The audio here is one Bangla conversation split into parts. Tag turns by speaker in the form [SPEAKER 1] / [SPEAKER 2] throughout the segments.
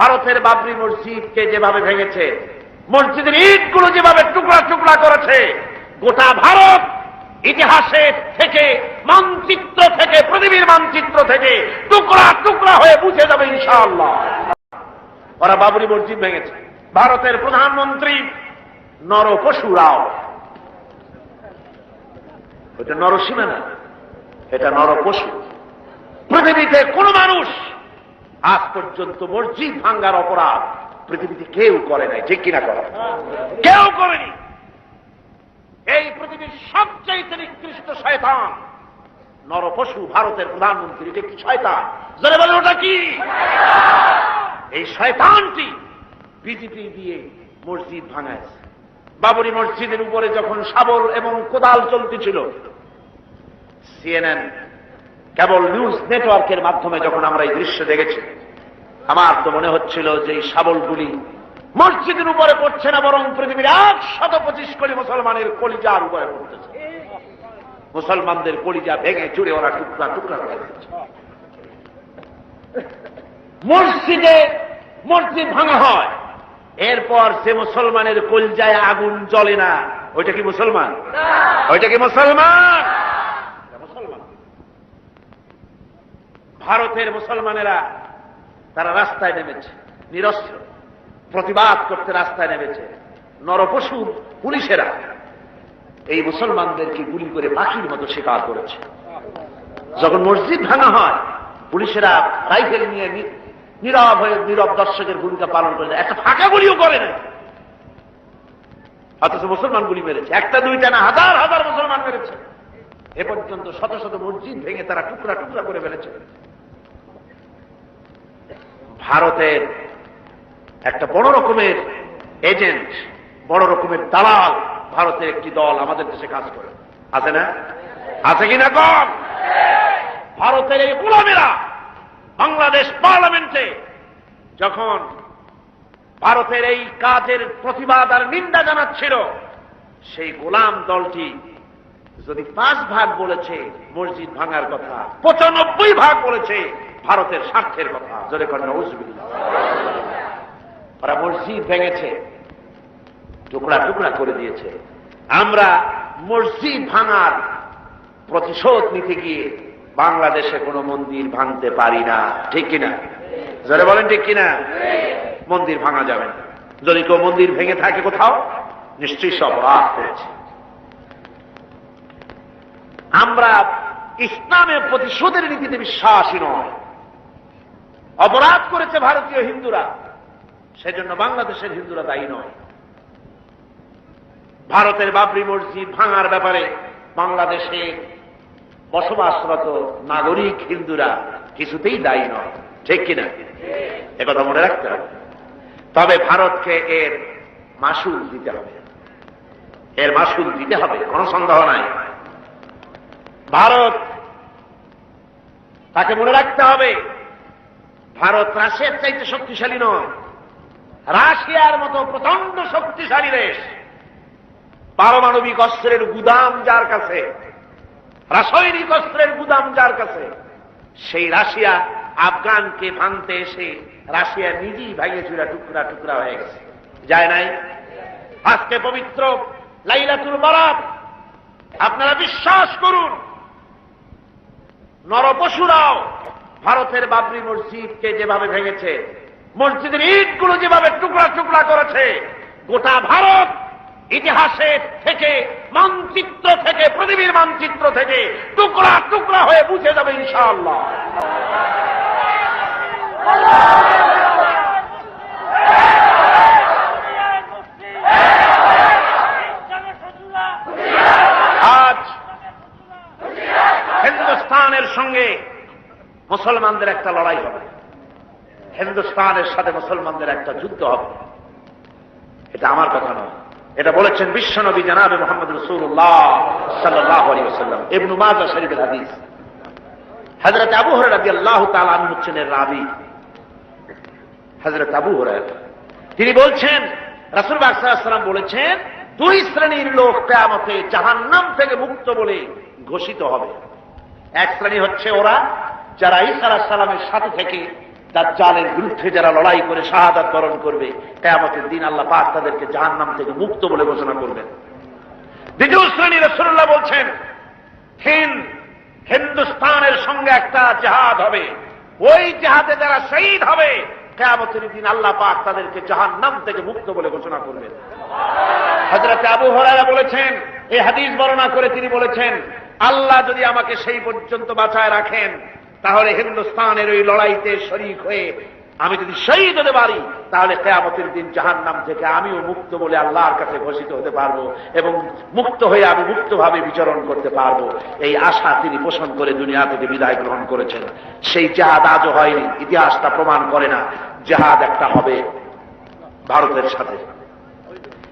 [SPEAKER 1] ভারতের বাবরি মসজিদকে যেভাবে ভেঙেছে, মসজিদের ইটগুলো যেভাবে টুকরা টুকরা করেছে, গোটা ভারত ইতিহাসে থেকে, মানচিত্র থেকে, পৃথিবীর মানচিত্র থেকে টুকরা টুকরা হয়ে বুঝে যাবে ইনশাআল্লাহ। ওরা বাবরি মসজিদ ভেঙেছে। ভারতের প্রধানমন্ত্রী নরপশু রাও ওটা নরসীমা না, এটা নরপশু। পৃথিবীতে কোন মানুষ আজ পর্যন্ত মসজিদ ভাঙ্গার অপরাধ পৃথিবীতে কেউ করে নাই, ঠিক কিনা করে কেউ করেনি। এই পৃথিবীর সবচাইতে নিকৃষ্ট শয়তান নরপশু ভারতের প্রধানমন্ত্রী, এটা শয়তান? জনে বলেন, ওটা কি? এই শয়তানটি বিজেপি দিয়ে মসজিদ ভাঙাইছে। বাবরি মসজিদের উপরে যখন শাবল এবং কোদাল চলতেছিল সিএনএন কেবল নিউজ নেটওয়ার্কের মাধ্যমে যখন আমরা এই দৃশ্য দেখেছি আমার তো মনে হচ্ছিল যে এই শাবলগুলি মসজিদের উপরে পড়ছে না বরং পৃথিবীর এক শত পঁচিশ কোটি মুসলমানের কলিজার উপরে পড়তেছে। মুসলমানদের কলিজা ভেঙে চুড়ে ওরা টুকরা টুকরা করে দিচ্ছে। মসজিদে মসজিদ ভাঙা হয় এরপর সে মুসলমানের কলজায় আগুন জ্বলে না। ওইটা কি মুসলমান? ওইটা কি মুসলমান এটা মুসলমান ভারতের মুসলমানেরা তারা রাস্তায় নেমেছে, নিরস্ত্র, প্রতিবাদ করতে রাস্তায় নেমেছে। নরপশু পুলিশেরা এই মুসলমানদেরকে গুলি করে পাখির মতো শিকার করেছে। যখন মসজিদ ভাঙা হয়, পুলিশেরা রাইফেল নিয়ে নীরব হয়ে নীরব দর্শকের ভূমিকা পালন করে একটা ফাঁকা গুলিও করে না অথচ মুসলমান গুলি মেরেছে। একটা, দুইটা না, হাজার হাজার মুসলমান মেরেছে। এ পর্যন্ত শত শত মসজিদ ভেঙে তারা টুকরা টুকরা করে ফেলেছে। ভারতের একটা বড় রকমের এজেন্ট, বড় রকমের দালাল ভারতের একটি দল আমাদের দেশে কাজ করে। আছে না? আছে কিনা কম? ভারতের এই গোলামেরা বাংলাদেশ পার্লামেন্টে যখন ভারতের এই কাজের প্রতিবাদ আর নিন্দা জানাচ্ছিল, সেই গোলাম দলটি যদি পাঁচ ভাগ বলেছে, মসজিদ ভাঙার কথা, পঁচানব্বই ভাগ বলেছে ভারতের স্বার্থের কথা। জোরে করেন নজরুল্লাহ ওরা মসজিদ ভেঙেছে, টুকরা টুকরা করে দিয়েছে। আমরা মসজিদ ভাঙার প্রতিশোধ নিতে গিয়ে বাংলাদেশে কোনো মন্দির ভাঙতে পারি না। ঠিক কিনা? জোরে বলেন, ঠিক কিনা? মন্দির ভাঙা যাবে না। যদি কেউ মন্দির ভেঙে থাকে কোথাও, নিশ্চয়ই সব অপরাধ করেছে আমরা ইসলামের প্রতিশোধের নীতিতে বিশ্বাসী নয়। অপরাধ করেছে ভারতীয় হিন্দুরা, সেজন্য বাংলাদেশের হিন্দুরা দায়ী নয়। ভারতের বাবরি মসজিদ ভাঙার ব্যাপারে বাংলাদেশে বসবাসরত নাগরিক হিন্দুরা কিছুতেই দায়ী নয়, ঠিক কিনা? একথা মনে রাখতে হবে। তবে ভারতকে এর মাসুল দিতে হবে। এর মাসুল দিতে হবে, কোনো সন্দেহ নাই। ভারত তাকে মনে রাখতে হবে ভারত রাশিয়ার চাইতে শক্তিশালী নয়। রাশিয়ার মতো প্রচণ্ড শক্তিশালী দেশ। পারমাণবিক অস্ত্রের গুদাম যার কাছে, রাসায়নিক অস্ত্রের গুদাম যার কাছে, সেই রাশিয়া আফগানকে ভাঙতে এসে রাশিয়া নিজেই ভাঙে চুরা টুকরা টুকরা হয়ে গেছে। যায় নাই? আজকে পবিত্র লাইলাতুল বারাত আপনারা বিশ্বাস করুন, নরপশুরাও ভারতের বাবরি মসজিদকে যেভাবে ভেঙেছে, মসজিদের ইটগুলো যেভাবে টুকরা টুকরা করেছে, গোটা ভারত ইতিহাসের থেকে, মানচিত্র থেকে, পৃথিবীর মানচিত্র থেকে টুকরা টুকরা হয়ে বুঝে যাবে ইনশাআল্লাহ। মুসলমানদের একটা লড়াই হবে। হিন্দুস্তানের সাথে মুসলমানদের একটা যুদ্ধ হবে। এটা আমার কথা নয়। এটা বলেছেন বিশ্বনবী জানাবে মোহাম্মদ রসুল্লাহ সাল্লাহ এবনু মাজা শরীফের হাদিস। হজরত আবু হরে রাজি আল্লাহ তালান হচ্ছেন এর রাবি। হজরত আবু হরে তিনি বলছেন, রাসুল বাকসালাম বলেছেন, দুই শ্রেণির লোক কেয়ামতে জাহান্নাম থেকে মুক্ত বলে ঘোষিত হবে। এক শ্রেণি হচ্ছে ওরা যারা আলাহ সালামের সাথে থেকে দাজ্জালের বিরুদ্ধে যারা লড়াই করে শাহাদাত বরণ করবে, কেয়ামতের দিন আল্লাহ পাক তাদেরকে জাহান্নাম থেকে মুক্ত বলে ঘোষণা করবেন। দ্বিতীয় শ্রেণি রসুল্লাহ বলছেন, হিন্দ, হিন্দুস্তানের সঙ্গে একটা জাহাদ হবে। ওই জাহাদে যারা শহীদ হবে, কেয়ামতের দিন আল্লাহ পাক তাদেরকে জাহান্নাম থেকে মুক্ত বলে ঘোষণা করবেন। হজরত আবু হরারা বলেছেন, এই হাদিস বর্ণনা করে তিনি বলেছেন, আল্লাহ যদি আমাকে সেই পর্যন্ত বাঁচায় রাখেন তাহলে হিন্দুস্তানের ওই লড়াইতে শরিক হয়ে আমি যদি শহীদ হতে পারি, তাহলে কেয়ামতের দিন জাহান্নাম থেকে আমিও মুক্ত বলে আল্লাহর কাছে ঘোষিত হতে পারব এবং মুক্ত হয়ে আমি মুক্তভাবে বিচরণ করতে পারব। এই আশা তিনি পোষণ করে দুনিয়া থেকে বিদায় গ্রহণ করেছেন। সেই জাহাদ আজও হয়নি, ইতিহাসটা প্রমাণ করে না। জাহাদ একটা হবে ভারতের সাথে।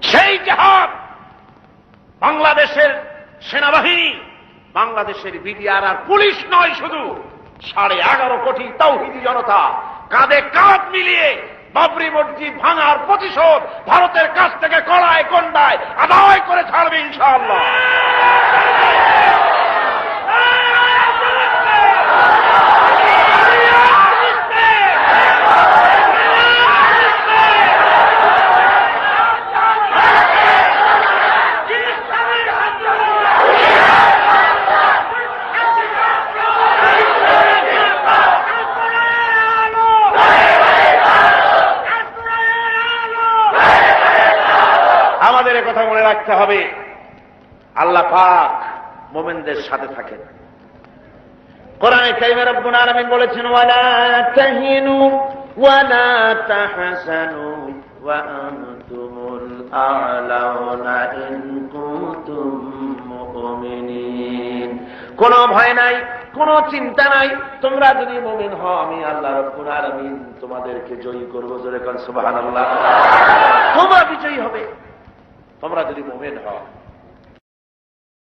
[SPEAKER 1] সেই জাহাজ বাংলাদেশের সেনাবাহিনী, বাংলাদেশের বিডিআর আর পুলিশ নয় শুধু। সাড়ে এগারো কোটি তৌহিদি জনতা কাঁধে কাঁধ মিলিয়ে বাবরি মসজিদ ভাঙার প্রতিশোধ ভারতের কাছ থেকে কড়ায় কন্ডায় আদায় করে ছাড়বে ইনশাআল্লাহ। আমাদের কথা মনে রাখতে হবে। আল্লাহ পাক মোমেনদের সাথে থাকেন। কোরআনে বলেছেন, ওয়ালা তাহিনু ওয়ালা কোন ভয় নাই, কোন চিন্তা নাই। তোমরা যদি মুমিন হও, আমি আল্লাহ রব্বুল আলামিন তোমাদেরকে জয়ী করব। জোরে কর সুবহানাল্লাহ। তোমরা বিজয়ী হবে। তোমরা যদি মোমেন হও